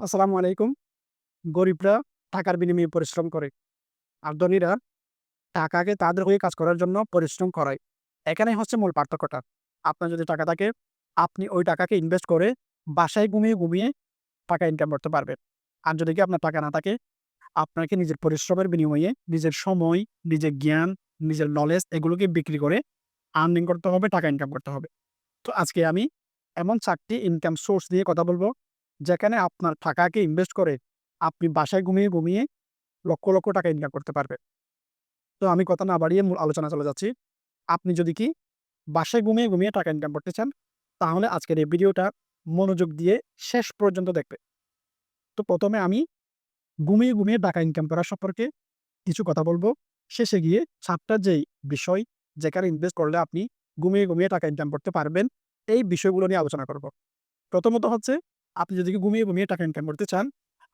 আসসালামু আলাইকুম। গরিবরা টাকার বিনিময়ে পরিশ্রম করে। আর ধনীরা টাকাকে তাদের হয়ে কাজ করার জন্য পরিশ্রম করায়। এখানেই হচ্ছে মূল পার্থক্যটা। আপনার যদি টাকা থাকে, আপনি ওই টাকাকে ইনভেস্ট করে বাসায় ঘুমিয়ে, ঘুমিয়ে টাকা ইনকাম করতে পারবেন। আর যদি কি আপনার টাকা না থাকে, আপনাকে নিজের পরিশ্রমের বিনিময়ে নিজের সময়, নিজের জ্ঞান, নিজের নলেজ এগুলোকে বিক্রি করে আর্নিং করতে হবে, টাকা ইনকাম করতে হবে। তো আজকে আমি এমন চারটি ইনকাম সোর্স নিয়ে কথা বলব, যেখানে আপনার টাকাকে ইনভেস্ট করে আপনি বাসায় ঘুমিয়ে, ঘুমিয়ে লক্ষ, লক্ষ টাকা ইনকাম করতে পারবেন। তো আমি কথা না বাড়িয়ে মূল আলোচনায় চলে যাচ্ছি। আপনি যদি কি বাসায় ঘুমিয়ে, ঘুমিয়ে টাকা ইনকাম করতে চান, তাহলে আজকের এই ভিডিওটা মনোযোগ দিয়ে শেষ পর্যন্ত দেখবে তো প্রথমে আমি ঘুমিয়ে, ঘুমিয়ে টাকা ইনকাম করা সম্পর্কে কিছু কথা বলব শেষে গিয়ে ৪ টা যেই বিষয় যেখানে ইনভেস্ট করলে আপনি ঘুমিয়ে, ঘুমিয়ে টাকা ইনকাম করতে পারবেন, এই বিষয়গুলো নিয়ে আলোচনা করব। প্রথমত হচ্ছে আপনি যদি ঘুমিয়ে, ঘুমিয়ে টাকা ইনকাম করতে চান,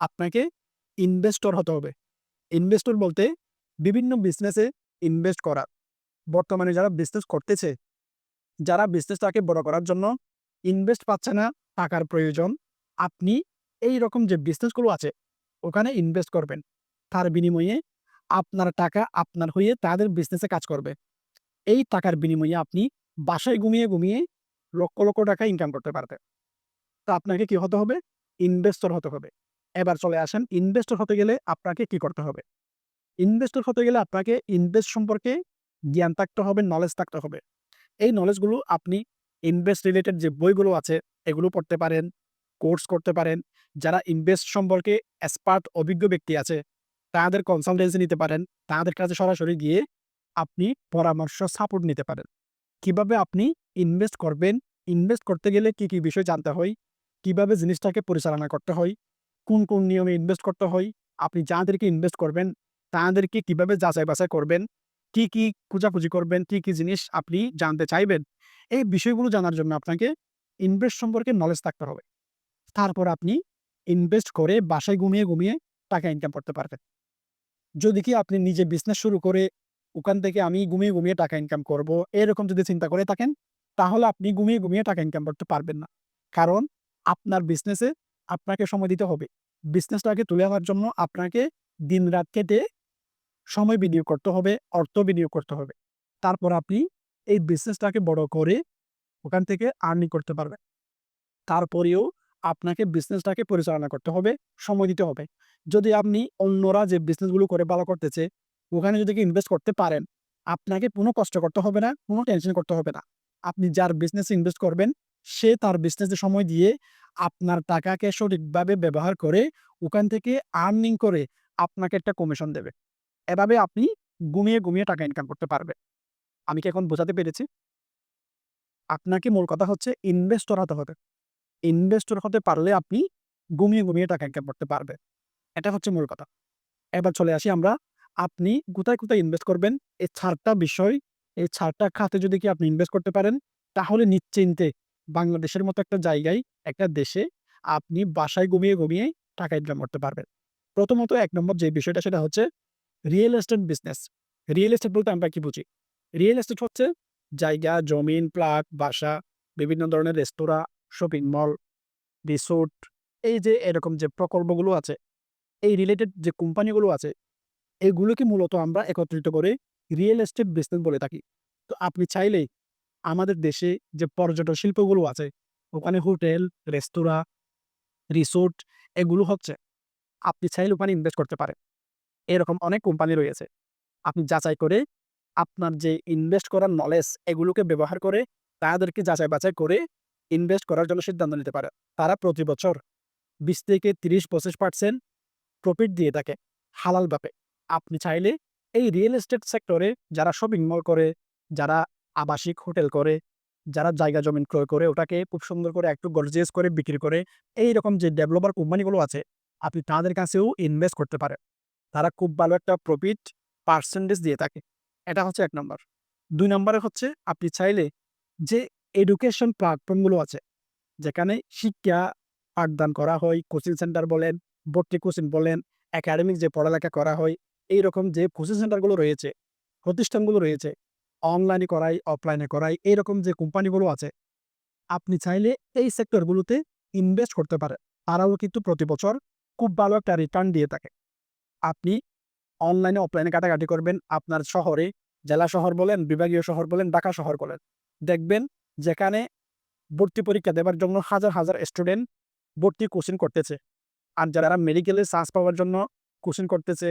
আপনাকে ইনভেস্টর হতে হবে। ইনভেস্টর বলতে বিভিন্ন বিজনেসে ইনভেস্ট করা। বর্তমানে যারা বিজনেস করতেছে, যারা বিজনেসটাকে বড় করার জন্য ইনভেস্ট পাচ্ছে না, টাকার প্রয়োজন, আপনি এইরকম যে বিজনেসগুলো আছে, ওখানে ইনভেস্ট করবেন। তার বিনিময়ে আপনার টাকা আপনার হয়ে তাদের বিজনেসে কাজ করবে। এই টাকার বিনিময়ে আপনি বাসায় ঘুমিয়ে, ঘুমিয়ে লক্ষ, লক্ষ টাকা ইনকাম করতে পারবেন। তো আপনাকে কি হতে হবে? ইনভেস্টর হতে হবে। এবার চলে আসেন ইনভেস্টর হতে গেলে আপনাকে কি করতে হবে? ইনভেস্টর হতে গেলে আপনাকে ইনভেস্ট সম্পর্কে জ্ঞান থাকতে হবে, নলেজ থাকতে হবে। এই নলেজগুলো আপনি ইনভেস্ট রিলেটেড যে বইগুলো আছে, এগুলো পড়তে পারেন, কোর্স করতে পারেন। যারা ইনভেস্ট সম্পর্কে এক্সপার্ট অভিজ্ঞ ব্যক্তি আছে, তাদের কনসালটেন্সি নিতে পারেন। তাদের কাছে সরাসরি গিয়ে আপনি পরামর্শ সাপোর্ট নিতে পারেন। কীভাবে আপনি ইনভেস্ট করবেন, ইনভেস্ট করতে গেলে কি, কি বিষয় জানতে হয়, কীভাবে জিনিসটাকে পরিচালনা করতে হয়, কোন, কোন নিয়মে ইনভেস্ট করতে হয়, আপনি যাদেরকে ইনভেস্ট করবেন, তাদেরকে কীভাবে যাচাই-বাছাই করবেন, কি, কি খোঁজাখুঁজি করবেন, কি, কি জিনিস আপনি জানতে চাইবেন, এই বিষয়গুলো জানার জন্য আপনাকে ইনভেস্ট সম্পর্কে নলেজ থাকতে হবে। তারপর আপনি ইনভেস্ট করে বাসায় ঘুমিয়ে, ঘুমিয়ে টাকা ইনকাম করতে পারবেন। যদি কি আপনি নিজে বিজনেস শুরু করে ওখান থেকে আমি ঘুমিয়ে, ঘুমিয়ে টাকা ইনকাম করব, এরকম যদি চিন্তা করে থাকেন, তাহলে আপনি ঘুমিয়ে, ঘুমিয়ে টাকা ইনকাম করতে পারবেন না। কারণ আপনার বিজনেসে আপনাকে সময় দিতে হবে। বিজনেসটাকে তুলে আনার জন্য আপনাকে দিন-রাত কেটে সময় বিনিয়োগ করতে হবে, অর্থ বিনিয়োগ করতে হবে। তারপর আপনি এই বিজনেসটাকে বড় করে ওখান থেকে আর্নিং করতে পারবেন। তারপরেও আপনাকে বিজনেসটাকে পরিচালনা করতে হবে, সময় দিতে হবে। যদি আপনি অন্যরা যে বিজনেসগুলো করে ভালো করতেছে, ওখানে যদি ইনভেস্ট করতে পারেন, আপনাকে কোনো কষ্ট করতে হবে না, কোনো টেনশন করতে হবে না। আপনি যার বিজনেসে ইনভেস্ট করবেন, সে তার বিজনেসে সময় দিয়ে আপনার টাকাকে সঠিকভাবে ব্যবহার করে ওখান থেকে আর্নিং করে আপনাকে একটা কমিশন দেবে। এভাবে আপনি ঘুমিয়ে, ঘুমিয়ে টাকা ইনকাম করতে পারবেন। আমি কি এখন বোঝাতে পেরেছি? আপনাকে মূল কথা হচ্ছে ইনভেস্টর হতে হবে। ইনভেস্টর হতে পারলে আপনি ঘুমিয়ে, ঘুমিয়ে টাকা ইনকাম করতে পারবে এটা হচ্ছে মূল কথা। এবার চলে আসি আমরা, আপনি কোথায়, কোথায় ইনভেস্ট করবেন, এই ছাড়টা বিষয়, এই ৪ টা খাতে যদি কি আপনি ইনভেস্ট করতে পারেন, তাহলে নিশ্চিন্তে বাংলাদেশের মতো একটা জায়গায়, একটা দেশে আপনি বাসায় ঘুমিয়ে, ঘুমিয়ে টাকা ইনকাম করতে পারবেন। প্রথমত এক নম্বর যে বিষয়টা সেটা হচ্ছে real estate business. Real estate বলতে আমরা কি বুঝি? রিয়েল এস্টেট হচ্ছে জায়গা, জমিন, প্লট, বাসা, বিভিন্ন ধরনের রেস্তোরাঁ, শপিং মল, রিসোর্ট, এই যে এরকম যে প্রকল্পগুলো আছে, এই রিলেটেড যে কোম্পানিগুলো আছে, এগুলোকে মূলত আমরা একত্রিত করে রিয়েল এস্টেট বিজনেস বলে থাকি। তো আপনি চাইলেই আমাদের দেশে যে পর্যটন শিল্পগুলো আছে, ওখানে হোটেল, রেস্তোরাঁ, রিসোর্ট এগুলো হচ্ছে। আপনি চাইলে ওখানে ইনভেস্ট করতে পারেন। এরকম অনেক কোম্পানি রয়েছে। আপনি যাচাই করে আপনার যে ইনভেস্ট করার নলেজ, এগুলোকে ব্যবহার করে তাদেরকে যাচাই-বাছাই করে ইনভেস্ট করার জন্য সিদ্ধান্ত নিতে পারে তারা প্রতি বছর ২০ থেকে ৩০-২৫% প্রফিট দিয়ে থাকে হালালভাবে। আপনি চাইলে এই রিয়েল এস্টেট সেক্টরে যারা শপিং মল করে, যারা আবাসিক হোটেল করে, যারা জায়গা জমিন ক্রয় করে ওটাকে খুব সুন্দর করে একটু গর্জিয়াস করে বিক্রি করে, এইরকম যে ডেভেলপার কোম্পানিগুলো আছে, আপনি তাদের কাছেও ইনভেস্ট করতে পারেন। তারা খুব ভালো একটা প্রফিট পার্সেন্টেজ দিয়ে থাকে। এটা হচ্ছে এক নম্বর। দুই নম্বরে হচ্ছে আপনি চাইলে যে এডুকেশন প্ল্যাটফর্মগুলো আছে, যেখানে শিক্ষা পাঠদান করা হয়, কোচিং সেন্টার বলেন, ভর্তি কোচিং বলেন, একাডেমিক যে পড়ালেখা করা হয়, এইরকম যে কোচিং সেন্টারগুলো রয়েছে, প্রতিষ্ঠানগুলো রয়েছে, অনলাইনে করায়, অফলাইনে করায়, এরকম যে কোম্পানিগুলো আছে, আপনি চাইলে এই সেক্টরগুলোতে ইনভেস্ট করতে পারেন। তারাও কিন্তু প্রতি বছর খুব ভালো একটা রিটার্ন দিয়ে থাকে আপনি অনলাইনে অফলাইনে কাটাকাটি করবেন আপনার শহরে জেলা শহর বলেন বিভাগীয় শহর বলেন ঢাকা শহর বলেন দেখবেন যেখানে ভর্তি পরীক্ষা দেওয়ার জন্য হাজার হাজার স্টুডেন্ট ভর্তি কোচিং করতেছে আর যারা মেডিকেলে চান্স পাওয়ার জন্য কোচিং করতেছে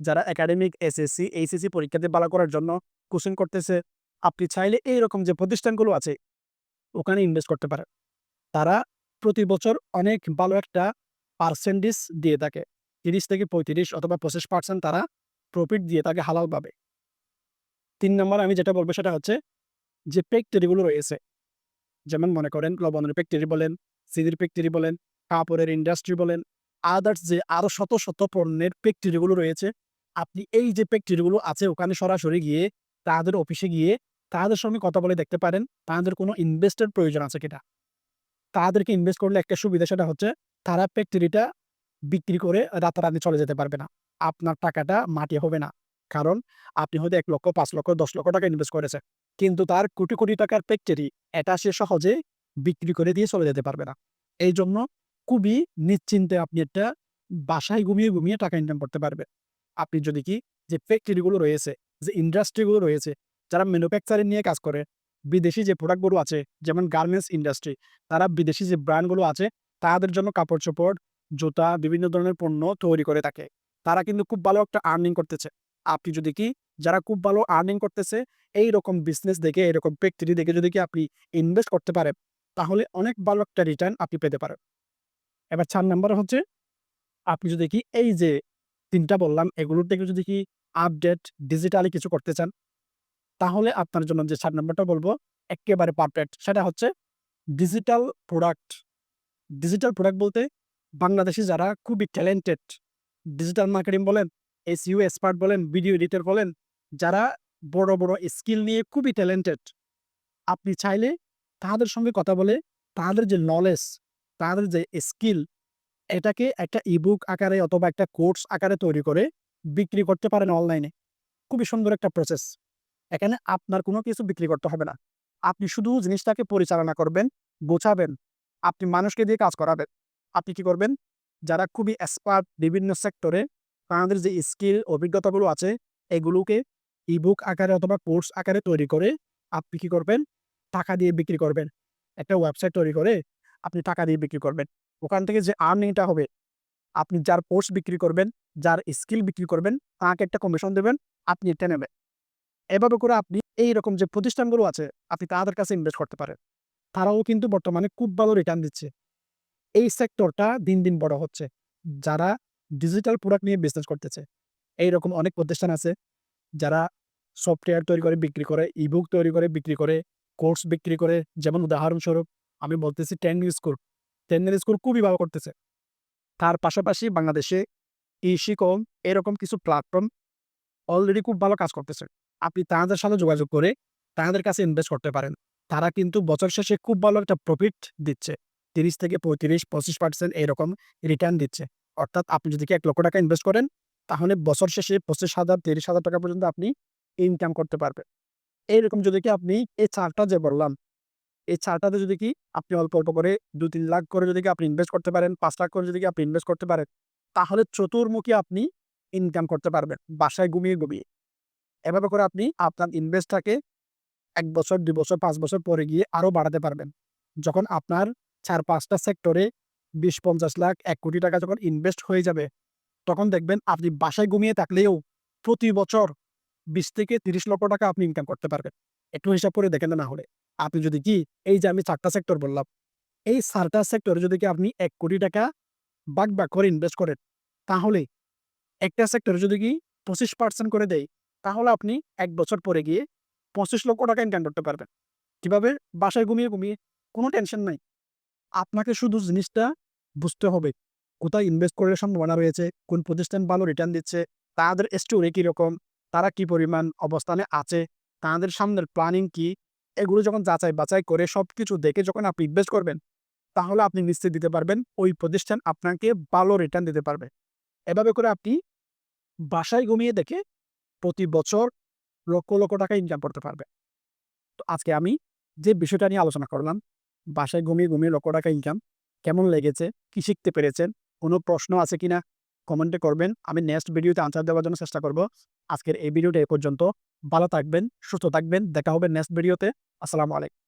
যারা একাডেমিক এসএসসি এইচএসসি পরীক্ষাতে ভালো করার জন্য কোচিং করতেছে, আপনি চাইলে এইরকম যে প্রতিষ্ঠানগুলো আছে, ওখানে ইনভেস্ট করতে পারেন। তারা প্রতি বছর অনেক ভালো একটা পার্সেন্টেজ দিয়ে থাকে। তিরিশ থেকে পঁয়ত্রিশ অথবা পঁচিশ পার্সেন্ট তারা প্রফিট দিয়ে থাকে হালালভাবে তিন নম্বর আমি যেটা বলব সেটা হচ্ছে যে ফ্যাক্টরিগুলো রয়েছে। যেমন মনে করেন লবণের ফ্যাক্টরি বলেন সিদির ফ্যাক্টরি বলেন, কাপড়ের ইন্ডাস্ট্রি বলেন আদার্স যে আরও শত শত পণ্যের ফ্যাক্টরিগুলো রয়েছে আপনি এই যে ফ্যাক্টরিগুলো আছে ওখানে সরাসরি গিয়ে তাদের অফিসে গিয়ে তাদের সঙ্গে কথা বলে দেখতে পারেন, তাদের কোনো ইনভেস্টের প্রয়োজন আছে কিনা। তাদেরকে ইনভেস্ট করলে একটা সুবিধা সেটা হচ্ছে তারা ফ্যাক্টরিটা বিক্রি করে রাতারাতি চলে যেতে পারবে না। আপনার টাকাটা মাটি হবে না। কারণ আপনি হয়তো এক লক্ষ, পাঁচ লক্ষ, দশ লক্ষ টাকা ইনভেস্ট করেছেন কিন্তু তার কোটি কোটি টাকার ফ্যাক্টরি এটা সে সহজে বিক্রি করে দিয়ে চলে যেতে পারবে না। এই জন্য খুবই নিশ্চিন্তে আপনি একটা বাসায় ঘুমিয়ে ঘুমিয়ে টাকা ইনকাম করতে পারবেন। আপনি যদি কি যে ফ্যাক্টরিগুলো রয়েছে, যে ইন্ডাস্ট্রিগুলো রয়েছে, যারা ম্যানুফ্যাকচারিং নিয়ে কাজ করে, বিদেশি যে প্রোডাক্টগুলো আছে, যেমন গার্মেন্টস ইন্ডাস্ট্রি তারা বিদেশি যে ব্র্যান্ডগুলো আছে, তাদের জন্য কাপড় চোপড় জুতা, বিভিন্ন ধরনের পণ্য তৈরি করে থাকে। তারা কিন্তু খুব ভালো একটা আর্নিং করতেছে। আপনি যদি কি যারা খুব ভালো আর্নিং করতেছে এই রকম বিজনেস দেখে এরকম ফ্যাক্টরি দেখে যদি কি আপনি ইনভেস্ট করতে পারেন, তাহলে অনেক ভালো একটা রিটার্ন আপনি পেতে পারেন। এবার চার নম্বর হচ্ছে, আপনি যদি কি এই যে তিনটা বললাম, এগুলোর থেকে যদি কি আপডেট ডিজিটালি কিছু করতে চান, তাহলে আপনার জন্য যে সাত নম্বরটা বলব, একেবারে পারফেক্ট সেটা হচ্ছে ডিজিটাল প্রোডাক্ট ডিজিটাল প্রোডাক্ট বলতে বাংলাদেশি যারা খুবই ট্যালেন্টেড ডিজিটাল মার্কেটিং বলেন এসইউ এক্সপার্ট বলেন ভিডিও এডিটর বলেন, যারা বড় বড় স্কিল নিয়ে খুবই ট্যালেন্টেড আপনি চাইলে তাদের সঙ্গে কথা বলে তাদের যে নলেজ তাদের যে স্কিল এটাকে একটা ইবুক আকারে অথবা একটা কোর্স আকারে তৈরি করে বিক্রি করতে পারেন অনলাইনে খুবই সুন্দর একটা প্রসেস এখানে আপনার কোনো কিছু বিক্রি করতে হবে না। আপনি শুধু জিনিসটাকে পরিচালনা করবেন, গোছাবেন, আপনি মানুষকে দিয়ে কাজ করাবেন। আপনি কি করবেন? যারা খুবই এক্সপার্ট বিভিন্ন সেক্টরে তাদের যে স্কিল অভিজ্ঞতাগুলো আছে, এগুলোকে ইবুক আকারে অথবা কোর্স আকারে তৈরি করে আপনি কি করবেন? টাকা দিয়ে বিক্রি করবেন। একটা ওয়েবসাইট তৈরি করে আপনি টাকা দিয়ে বিক্রি করবেন। ওখান থেকে যে আর্নিংটা হবে, আপনি যার কোর্স বিক্রি করবেন, যার স্কিল বিক্রি করবেন, তাকে একটা কমিশন দেবেন, আপনি এটা নেবেন। এভাবে করে আপনি এই রকম যে প্রতিষ্ঠানগুলো আছে, আপনি তাদের কাছে ইনভেস্ট করতে পারেন। তারাও কিন্তু বর্তমানে খুব ভালো রিটার্ন দিচ্ছে। এই সেক্টরটা দিন দিন বড় হচ্ছে। যারা ডিজিটাল প্রোডাক্ট নিয়ে বিজনেস করতেছে এই রকম অনেক প্রতিষ্ঠান আছে, যারা সফটওয়্যার তৈরি করে, বিক্রি করে ইবুক তৈরি করে, বিক্রি করে কোর্স বিক্রি করে। যেমন উদাহরণস্বরূপ, আমি বলতেছি টেন স্কুল টেন স্কুল খুবই ভালো করতেছে। তার পাশাপাশি বাংলাদেশে ইশিকম এরকম কিছু প্ল্যাটফর্ম অলরেডি খুব ভালো কাজ করতেছে। আপনি তাদের সাথে যোগাযোগ করে তাদের কাছে ইনভেস্ট করতে পারেন। তারা কিন্তু বছর শেষে খুব ভালো একটা প্রফিট দিচ্ছে। তিরিশ থেকে পঁয়ত্রিশ, পঁচিশ পার্সেন্ট এরকম রিটার্ন দিচ্ছে। অর্থাৎ আপনি যদি এক লক্ষ টাকা ইনভেস্ট করেন, তাহলে বছর শেষে পঁচিশ হাজার, তিরিশ হাজার টাকা পর্যন্ত আপনি ইনকাম করতে পারবেন। এইরকম যদি কি আপনি এই চারটা যে বললাম এই চারটাতে যদি কি আপনি অল্প অল্প করে দু তিন লাখ করে যদি কি আপনি ইনভেস্ট করতে পারেন, পাঁচ লাখ করে যদি কি আপনি ইনভেস্ট করতে পারেন, তাহলে চতুর্মুখী আপনি ইনকাম করতে পারবেন, বাসায় ঘুমিয়ে ঘুমিয়ে। এভাবে করে আপনি আপনার ইনভেস্টটাকে এক বছর, দুই বছর, পাঁচ বছর পরে গিয়ে আরও বাড়াতে পারবেন। যখন আপনার চার, পাঁচটা সেক্টরে বিশ, পঞ্চাশ লাখ, এক কোটি টাকা যখন ইনভেস্ট হয়ে যাবে, তখন দেখবেন আপনি বাসায় ঘুমিয়ে থাকলেও প্রতি বছর বিশ থেকে তিরিশ লক্ষ টাকা আপনি ইনকাম করতে পারবেন। একটু হিসাব করে দেখেন না হলে। আপনি যদি কি, এই যে আমি চারটা সেক্টর বললাম, এই চারটা সেক্টরে যদি কি আপনি এক কোটি টাকা বাক বাক করে ইনভেস্ট করেন, তাহলে একটা সেক্টরে যদি কি পঁচিশ পার্সেন্ট করে দেয়, তাহলে আপনি এক বছর পরে গিয়ে পঁচিশ লক্ষ টাকা ইনকাম করতে পারবেন। কীভাবে? বাসায় ঘুমিয়ে ঘুমিয়ে, কোনো টেনশন নাই। আপনাকে শুধু জিনিসটা বুঝতে হবে, কোথায় ইনভেস্ট করলে সম্ভাবনা রয়েছে, কোন প্রতিষ্ঠান ভালো রিটার্ন দিচ্ছে, তাদের স্টোরে কীরকম, তারা কি পরিমাণ অবস্থানে আছে, তাদের সামনের প্ল্যানিং কি এগুলো যখন যাচাই বাছাই করে সব কিছু দেখে যখন আপনি ইনভেস্ট করবেন, তাহলে আপনি নিশ্চিত দিতে পারবেন ওই প্রতিষ্ঠান আপনাকে ভালো রিটার্ন দিতে পারবে। এভাবে করে আপনি বাসায় ঘুমিয়ে দেখে প্রতি বছর লক্ষ লক্ষ টাকা ইনকাম করতে পারবে। তো আজকে আমি যে বিষয়টা নিয়ে আলোচনা করলাম, বাসায় ঘুমিয়ে ঘুমিয়ে লক্ষ টাকা ইনকাম কেমন লেগেছে, কি শিখতে পেরেছেন, কোনো প্রশ্ন আছে কিনা কমেন্টে করবেন। আমি নেক্সট ভিডিওতে আনসার দেওয়ার জন্য চেষ্টা করব। আজকের এই ভিডিওটা এ পর্যন্ত। ভালো থাকবেন, সুস্থ থাকবেন। দেখা হবে নেক্সট ভিডিওতে আসসালামু আলাইকুম।